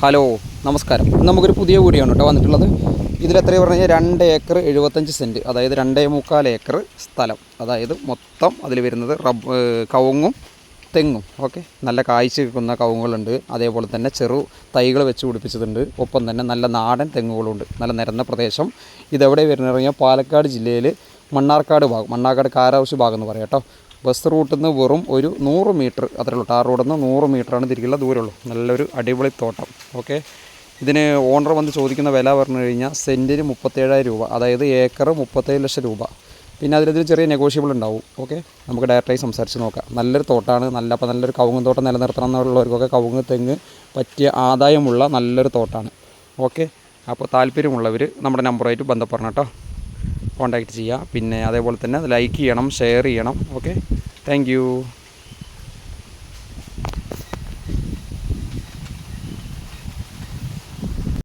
Hello നമസ്കാരം. നമുക്കൊരു പുതിയ വീഡിയോ ആണ് കേട്ടോ വന്നിട്ടുള്ളത്. ഇതിലെത്രയാണ് പറഞ്ഞു കഴിഞ്ഞാൽ രണ്ട് ഏക്കർ എഴുപത്തഞ്ച് സെന്റ് അതായത് രണ്ടേ മുക്കാൽ ഏക്കർ സ്ഥലം. അതായത് മൊത്തം അതിൽ വരുന്നത് റബ്ബ് കവുങ്ങും തെങ്ങും. ഓക്കെ? നല്ല കാഴ്ച നിൽക്കുന്ന കവുങ്ങുകളുണ്ട്. അതേപോലെ തന്നെ ചെറു തൈകൾ വെച്ച് പിടിപ്പിച്ചിട്ടുണ്ട്. ഒപ്പം തന്നെ നല്ല നാടൻ തെങ്ങുകളുണ്ട്. നല്ല നിരന്ന പ്രദേശം. ഇതെവിടെ വരുന്നത് പറഞ്ഞാൽ പാലക്കാട് ജില്ലയിൽ മണ്ണാർക്കാട് ഭാഗം മണ്ണാർക്കാട് കാരാവശ്യ ഭാഗം എന്ന് പറയാം കേട്ടോ. ബസ് റൂട്ടിൽ നിന്ന് വെറും ഒരു നൂറ് മീറ്റർ അത്രേ ഉള്ളൂ. ടാർ റോഡിൽ നിന്ന് നൂറ് മീറ്ററാണ് തിരിക്കുള്ള ദൂരമുള്ളൂ. നല്ലൊരു അടിപൊളി തോട്ടം. ഓക്കെ? ഇതിന് ഓണർ വന്ന് ചോദിക്കുന്ന വില പറഞ്ഞു കഴിഞ്ഞാൽ സെന്റിന് മുപ്പത്തേഴായിരം രൂപ അതായത് ഏക്കർ മുപ്പത്തേഴ് ലക്ഷം രൂപ. പിന്നെ അതിലൊരു ചെറിയ നെഗോഷ്യബിൾ ഉണ്ടാവും. ഓക്കെ? നമുക്ക് ഡയറക്റ്റായി സംസാരിച്ച് നോക്കാം. നല്ലൊരു തോട്ടമാണ് നല്ല അപ്പോൾ നല്ലൊരു കവുങ്ങ് തോട്ടം നിലനിർത്തണം എന്നുള്ളവർക്കൊക്കെ കവുങ്ങ് തെങ്ങ് പറ്റിയ ആദായമുള്ള നല്ലൊരു തോട്ടമാണ് ഓക്കെ? അപ്പോൾ താല്പര്യമുള്ളവർ നമ്മുടെ നമ്പറുമായിട്ട് ബന്ധപ്പെടണം കേട്ടോ. കോൺടാക്റ്റ് ചെയ്യുക പിന്നെ അതേപോലെ തന്നെ ലൈക്ക് ചെയ്യണം ഷെയർ ചെയ്യണം. Okay thank